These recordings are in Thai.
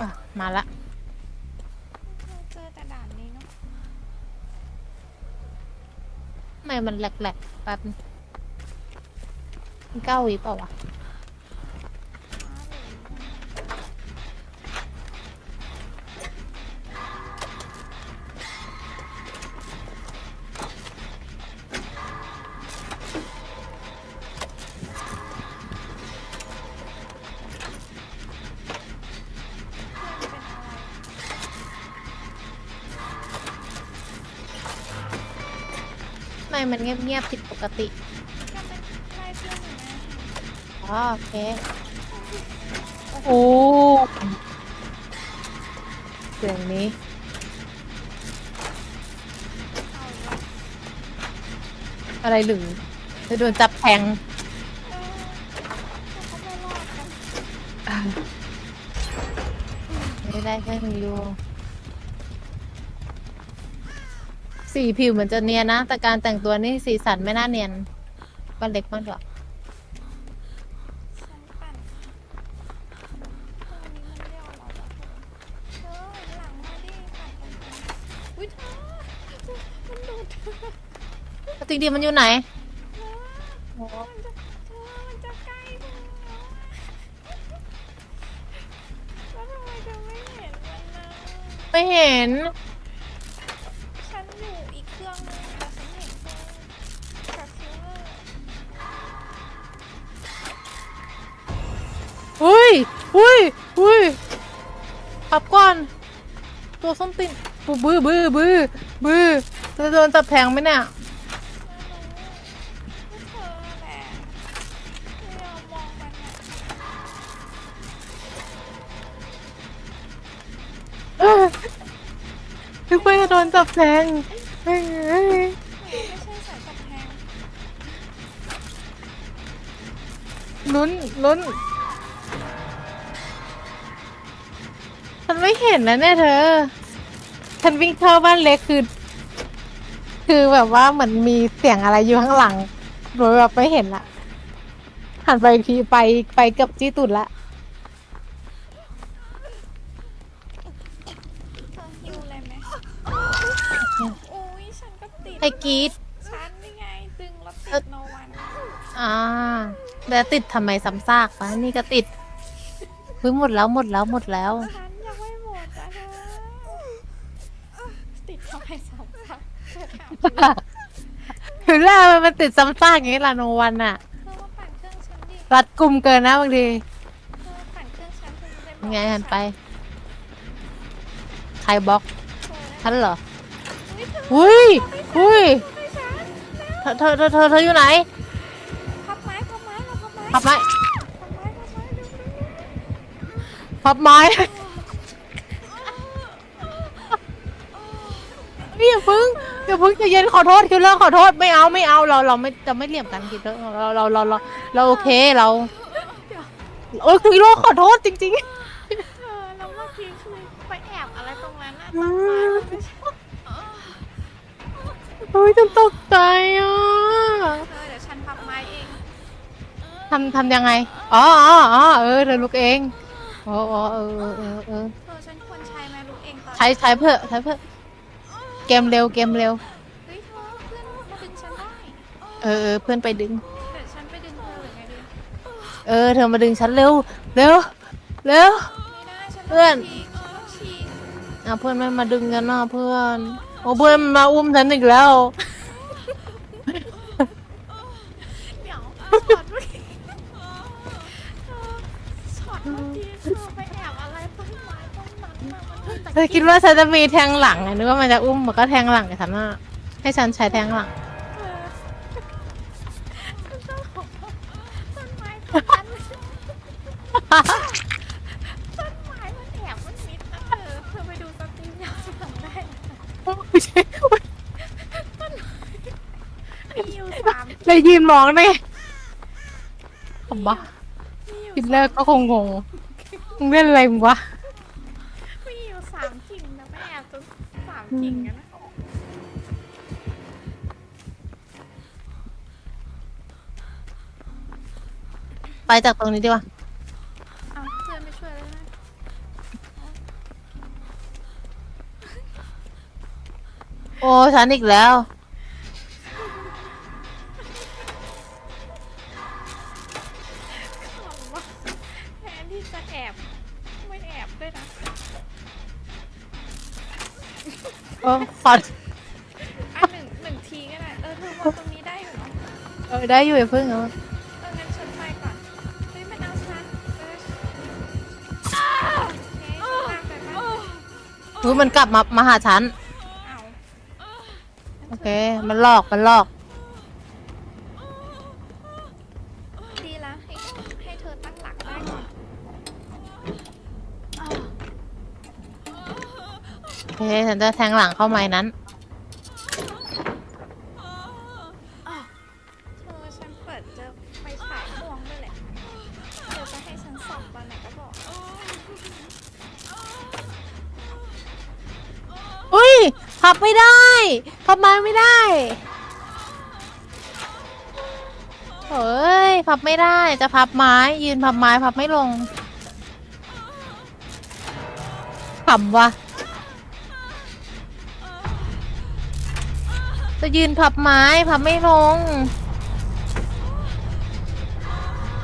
อะมาละ เราเจอแต่ด่านนี้เนาะทำไมมันแหลกๆแป๊บนึงมันเก้าวิเปล่าวะ มมันเงียบๆผิดปกติก็เป็นไล่เพื่อนอยู่นะอ๋อโอเค โอ้เสียงนี้เอาอีกแล้วอะไรหรือจะโดนจับแทงเออแต่เขาไม่รอดกันไม่ได้แค่นี้ดู สีผิวเหมือนจะเนียนนะ แต่การแต่งตัวนี่สีสันไม่น่าเนียนก็เล็กมากกว่าฉันปั่นตรงนี้มันเรียวเราแล้วเธอเธอหลังมาดิปั่นตรงนี้อุ้ยเธอเธอมันดูดเธอจริงๆมันอยู่ไหนเธอโอ้มันจะเธอมันจะใกล้เธอแล้วแล้วทำไมเธอไม่เห็นมันนะไม่เห็น อุ้ยอุ้ยขับก่อน ตัวส้มตินบือบือบือบือจะโดนจับแทงไหมเนี่ยไม่เธอแหละไม่ยอมมองมันอะเอ้ยนึกว่าจะโดนจับแทงเอ้ยเอ้ยไม่ใช่สายกับแพงลุ้นลุ้น ฉันไม่เห็นนะเนี่ยเธอ ฉันวิ่งเข้าบ้านเล็กคือ คือแบบว่าเหมือนมีเสียงอะไรอยู่ข้างหลังโดยแบบไม่เห็นละหันไปอีกทีไปไปเกับจี้ตุดละเธอหิวเลยไหมโอ้ยฉันก็ติดไอ้กรีดฉันนี่ไงดึงแล้วติดโนวันอ่าแล้วติดทำไมซ้ำซากวะนี่ก็ติดเฮ้ยหมดแล้วหมดแล้วหมดแล้วฉันยังไม่หมดอะเธอติดทำไมสองครั้งเธอ ถามคือแรกมันมันติดซ้ำซากอย่างนี้ล่ะโนวันอะเธอมาปั่นเครื่องฉันดิรัดกลุ่มเกินนะบางทีเธอปั่นเครื่องฉันเธอจะได้บอกยังไงหันไปเใครบล็อกธอฉันเหรออุ้ยเธออุ้ยอุ้ยไม่ฉันแล้วเธอเธอเธอเธอเธออยู่ไหนพับไม้พับไม้เราพับไม้พับไม้พับไม้พับไม้เร็วเร็วเร็วพับไม้พี่อย่าพึ่ง อย่าพึ่งใจเย็นขอโทษคิวเลอร์ขอโทษไม่เอาไม่เอาเราเราไม่จะไม่เหลี่ยมกันคิวเลอร์เราเราเราเราเราโอเคเราโอ้ยคิวเลอร์ขอโทษจริง ๆ เออแล้วเมื่อกี้คือไปแอบอะไรตรงนั้นน่ะต้นไม้มันไม่ใช่เออเฮ้ยฉันตกใจอะเธอเดี๋ยวฉันพับไม้เอง ทำทำยังไงอ๋ออ๋ออ๋อเออเธอลุกเองอ๋ออ๋อเออเออเออเออเธอฉันควรใช้ไหมลูกเองตอนใช้ใช้เพื่อใช้เพื่อ เกมเร็วเกมเร็ว เฮ้ยเธอเพื่อนมาดึงฉันได้ เออเออเพื่อนไปดึงเดี๋ยวฉันไปดึงเธอหรือไงดีเออ เธอมาดึงฉันเร็ว เร็ว เร็ว ไม่ได้ฉันเพื่อน ฉีกฉันต้องฉีกอะเพื่อนไม่มาดึงกันนะเพื่อน โอ้เพื่อนมาอุ้มฉันอีกแล้ว เดี๋ยวช็อตเมื่อกี้เธอช็อตเมื่อกี้เธอไป เธอคิดว่าฉันจะมีแทงหลังไงนึกว่ามันจะอุ้มมันก็แทงหลังกับฉันน่ะให้ฉันใช้แทงหลังเธอฉันต้องบอกว่าต้นไม้ต้นนั้นต้นไม้มันแอบมันมิดนะเธอเธอไปดูสตรีมย้อนหลังได้นะมีอยู่สามเลยยืนมองได้ผมบ้ามีอยู่คิดแรกก็คงงงมึงเล่นอะไรมึงวะามจริงนะไปจากตรงนี้ดีกว่าอาเพื่อนไม่ช่วยเลยนะโอ้ฉันอีกแล้ว แทนที่จะแอบ ไม่แอบด้วยนะ โอ้ขออะหนึ่งหนึ่งทีก็ได้ เออเธอมองตรงนี้ได้อยู่เนาะเออได้อยู่อย่าเพิ่งเอาเอองั้นฉันไปก่อน เฮ้ยมันเอาฉันเออโอเคฉันตามไปบ้านอุ้ยมันกลับมามาหาฉัน เอา โอเค มันหลอกมันหลอก ดีละให้ให้เธอตั้งหลักได้ก่อน โอเค ฉันจะแทงหลังเข้าไม้นั้น เธอฉันเปิดเจอไฟฉายม่วงด้วยแหละเธอจะให้ฉันส่องตอนไหนก็บอก อุ้ยพับไม่ได้พับไม้ไม่ได้เฮ้ยพับไม่ได้จะพับไม้ ยืนพับไม้พับไม่ลงขำวะ จะยืนพับไม้พับไม่ลง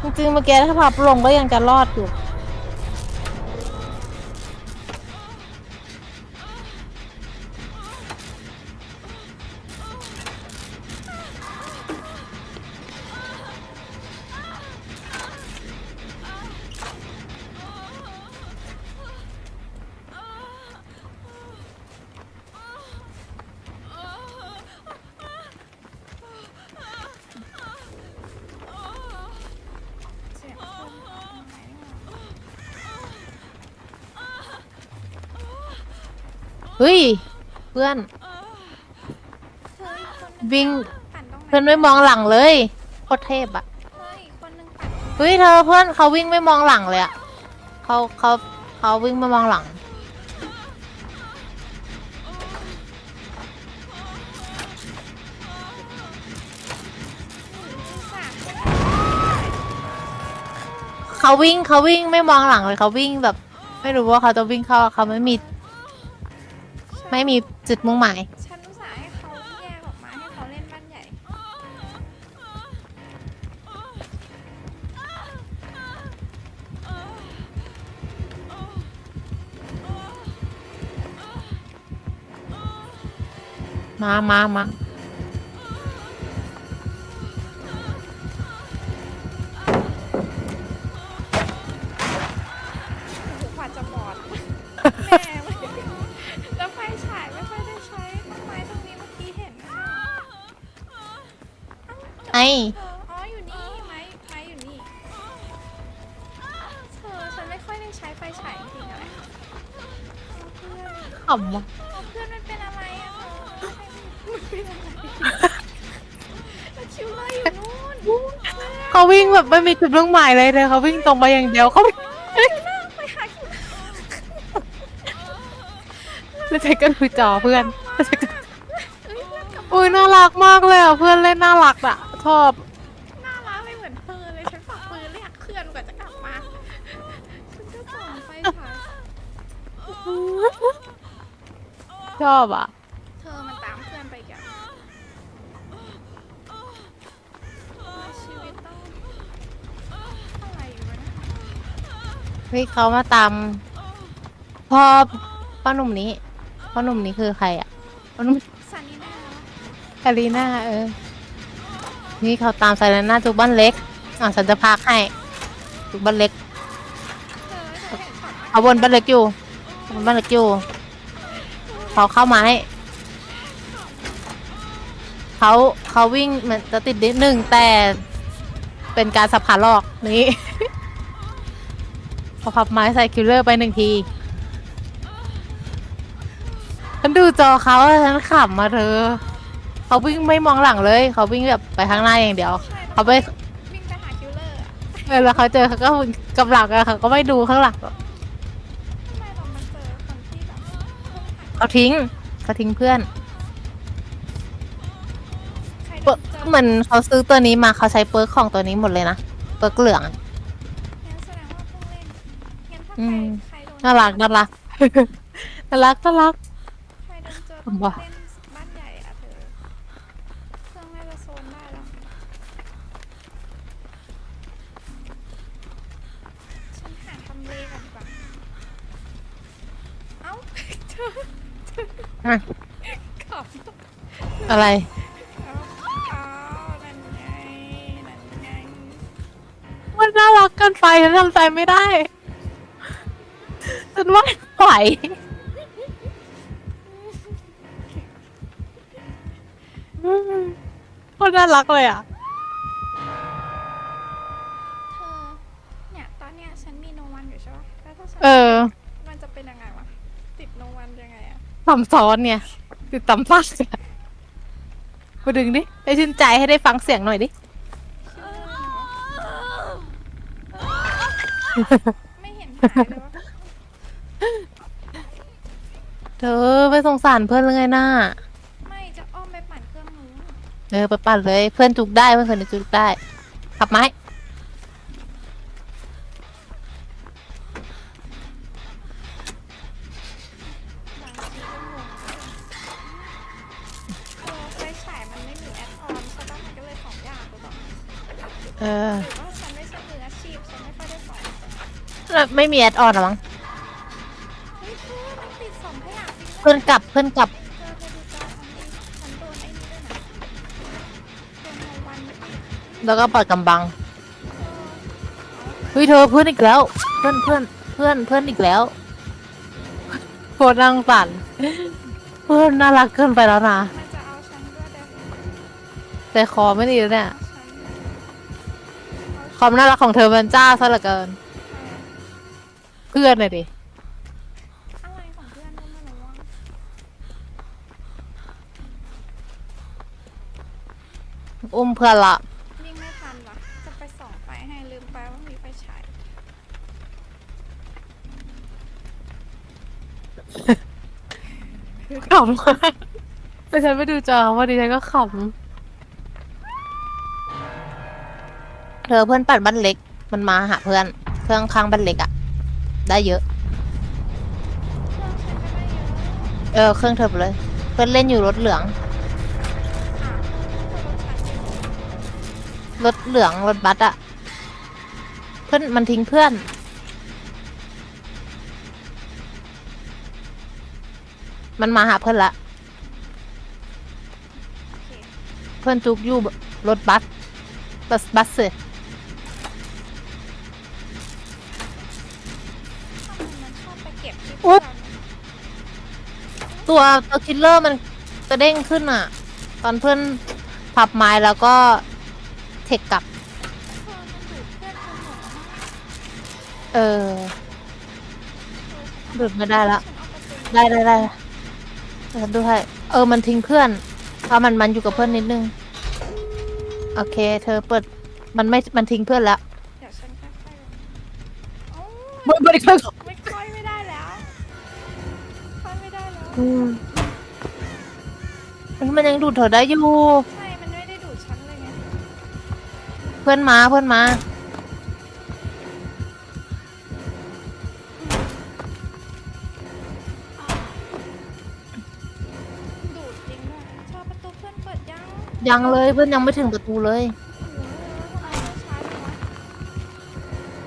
จริงๆเมื่อกี้ถ้าพับลงก็ยังจะรอดอยู่ เนี่ยเฮ้ย เพื่อนเธออีกคนนึงวิ่ง ปั่นตรงไหนเพื่อนไม่มองหลังเลยโคตรเทพอะเฮ้ยอีกคนนึงปั่นเฮ้ยเธอเพื่อนเขาวิ่งไม่มองหลังเลยอะเขาเขาเขาวิ่งไม่มองหลังสามคนเขาวิ่งเขาวิ่งไม่มองหลังเลยเขาวิ่งแบบ ไม่รู้ว่าเขาจะวิ่งเข้าเขาไม่มี ไม่มีจุดมุ่งหมาย ฉันอุตส่าห์ให้เขาแยกออกมาให้เขาเล่นบ้านใหญ่ มามามา ไออ๋ออยู่นี่ไม้ไม้อยู่นี่เธอฉันไม่ค่อยได้ใช้ไฟฉายจริงๆอะไรเพื่อนขำวะเพื่อนมันเป็นอะไรอะเธอมันเป็นอะไรแล้วคิวเลอร์อยู่นู่นเขาวิ่งแบบไม่มีจุดมุ่องหมายเลยเลยเขาวิ่งตรงไปอย่างเดียวเขาไปหาคิวเลอร์แล้วใช้กันคุยจอเพื่อนแล้วใช้กันเอ้ยเพื่อนกลับอุ้ยน่ารักมากเลยอะเพื่อนเล่นน่ารักอะ ชอบน่ารักเลยเหมือนเธอเลยฉันฝากปืนเรียกเพื่อนกว่าจะกลับมาฉันก็ส่องไฟฉายชอบอะ เธอมันตามเพื่อนไปแกชีวิตต้องอะไรอยู่วะเนี่ยเฮ้ยเขามาตามพ่อพ่อหนุ่มนี้พ่อหนุ่มนี้คือใครอะพ่อหนุ่มซันนี่น่าคารีน่าเออ นี่เขาตามไซเลน่าจุกบ้านเล็ก อะฉันจะพากให้ จุกบ้านเล็ก เอาบนบ้านเล็กอยู่บนบ้านเล็กอยู่เขาเข้ามาให้เขาเขาวิ่งมือนจะติดนิดหนึ่งแต่เป็นการสับขาหลอกนี่พอพับไม้ใส่คิลเลอร์ไปหนึ่งทีฉันดูจอเขาฉันขำมาเธอ เขาวิ่งไม่มองหลังเลย เขาวิ่งแบบไปข้างหน้าอย่างเดียว ใช่เขาไปวิ่งไปหาคิวเลอร์อะเออแล้วเขาเจอเขาก็กำลังอะเขาก็ไม่ดูข้างหลังหรอกทำไมเรามาเจอคนที่แบบเขาทิ้งเขาทิ้งเพื่อนใครเปิร์กเจอเหมือนเขาซื้อตัวนี้มาเขาใช้เปิร์กของตัวนี้หมดเลยนะเปิร์กเหลืองอะงั้นแสดงว่าเพิ่งเล่นงั้นถ้าอืใครม ใครโดนน่ารักน่ารัก น่ารักน่ารัก ใครโดนเจอผมว่าเล่น อะขำอะไรเอาเอานั่นไงนั่นไงมันน่ารักเกินไปฉันทำใจไม่ได้ฉันว่าไม่ไหวโคตรน่ารักเลยอะ อะทำซ้อนเนี่ยติดตำฟักมาดึงดิให้ชื่นใจให้ได้ฟังเสียงหน่อยดิ ไม่เห็นหายเลยวะเธอไม่สงสารเพื่อนเลยไงน่าไม่จะอ้อมไปปั่นเครื่องนู้น เออไปปั่นเลย เพื่อนจุกได้เพื่อนคนนี้จุกได้ขับไม้ ไม่มีแอดออนหรอมั้งเฮ้ยเพื่อนมันติดสองขยะจริงเพื่อนกลับเพื่อนกลับเธอเธอดูจอฉันดิฉันโดนไอ้นี่ด้วยนะโดนโนวันไม่ติดแล้วก็เปิดกำบังเออเฮ้ยเธอเพื่อนอีกแล้ว เพื่อนเพื่อนเพื่อนเพื่อนอีกแล้วโคตรนั่งสั่นเพื่อนน่ารักเกินไปแล้วนะมันจะเอาฉันด้วยเดี๋ยวแต่คอไม่ดีแล้วเนี่ยเอาฉันความน่ารักของเธอมันจ้าซะเหลือเกิน เอาเพื่อนหน่อยดิอะไรของเพื่อนก็ไม่รู้ว่าอุ้มเพื่อนละวิ่งไม่ทันวะจะไปส่องไฟให้ลืมไปว่ามีไฟฉายขำมากแต่ฉันไปดูจอวันนี้ฉันก็ขำเธอเพื่อนปัดบ้านเล็ก มันมาหาเพื่อน เครื่องข้างบ้านเล็กอะ ได้เยอะเครื่องฉันก็ได้เยอะ เออ เครื่องเธอไปเลย เพื่อนเล่นอยู่รถเหลืองอะคนรถฉันอยู่รถเหลืองรถบัสอะเพื่อนมันทิ้งเพื่อนมันมาหาเพื่อนละโอเคเพื่อนจุกอยู่รถบัส บัสบัสเสทำไมมันชอบไปเก็บที่อุ๊เพื่อนตัวตัวคิลเลอร์มันกระเด้งขึ้นอะตอนเพื่อนพับไม้แล้วก็เทคกลับเพื่อนมันดูดเพื่อนจนหมดแล้วมั้งเออดูดไม่ได้ละ ฉันเอาประตูได้ได้ได้เดี๋ยวดูให้เออ มันทิ้งเพื่อนเพราะมันมันอยู่กับเพื่อนนิดนึง โอเค เธอเปิด มันไม่ มันทิ้งเพื่อนแล้วเดี๋ยวฉันค่อยๆโอ้มันไม่ได้ค่อยไม่ค่อยไม่ ได้แล้วอืมมันยังดูดเธอได้อยู่ ใช่ มันไม่ได้ดูดฉันเลยไงเพื่อนมาเพื่อนมา ดูดจริงด้วยชอบประตูเพื่อนเปิดยังยังเลยเพื่อนยังไม่ถึงประตูเลย โอ้โหทำไมเพื่อนช้าจังวะ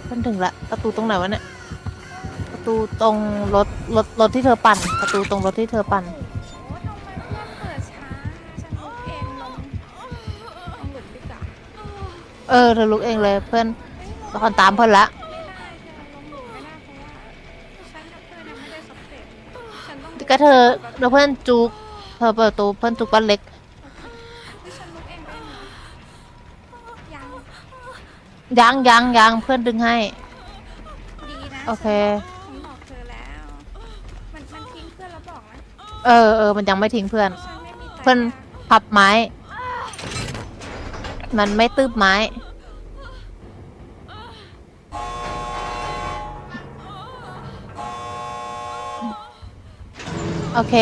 เพื่อนถึงละประตูตรงไหนวะเนี่ยประ ตูตรงรถรถรถที่เธอปั่น ประตูตรงรถที่เธอปั่น โอ้โหทำไมเพื่อนเปิดช้า ฉันลุกเองลงลงหลุมดีกว่าเออเธอลุกเองเลยเพื่อนเอ้ยลงละครตามเพื่อนละไม่ได้เธอลงหลุมไม่ได้เพราะว่าฉันกับเพื่อนยังไม่ได้สับเสร็จฉันต้องก็เธอแล้วเพื่อนจุกเธอเปิดประตูเพื่อนจุกบ้านเล็กดิฉันลุกเองได้ไหมยังยังยังยังเพื่อนดึงให้ ดีนะโอเค ฉันบอกเธอแล้ว มันมันทิ้งเพื่อนแล้วบอกนะ เออเออมันยังไม่ทิ้งเพื่อน เพื่อนพับไม้ มันไม่ตืบไม้ โอเค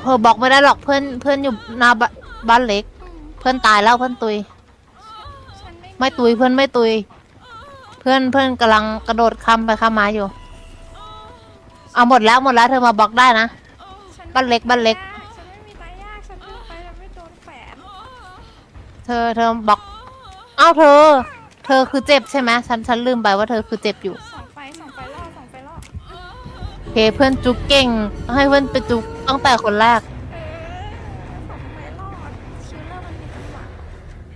เธอบล็อกไม่ได้หรอกเพื่อนเพื่อนอยู่หน้าบบ้านเล็ก เพื่อนตายแล้วเพื่อนตุย ไม่ตุยเพื่อนไม่ตุย เพื่อนเพื่อนกำลังกระโดดข้ามไปข้ามไม้อยู่ เอาหมดแล้วหมดแล้วเธอมาบล็อกได้นะ ฉันบ้านเล็กบ้านเล็ก ฉันไม่มีตายากฉันเพิ่งไปแล้วไม่โดนแฝนเธอเธอบล็อกเอ้าเธอ เธอคือเจ็บใช่ไหมฉันฉันลืมไปว่าเธอคือเจ็บอยู่ส่องไฟส่องไฟล่อส่องไฟล่อเคเพื่อนจุกเก่งต้องให้เพื่อนไปจุกตั้งแต่คนแรก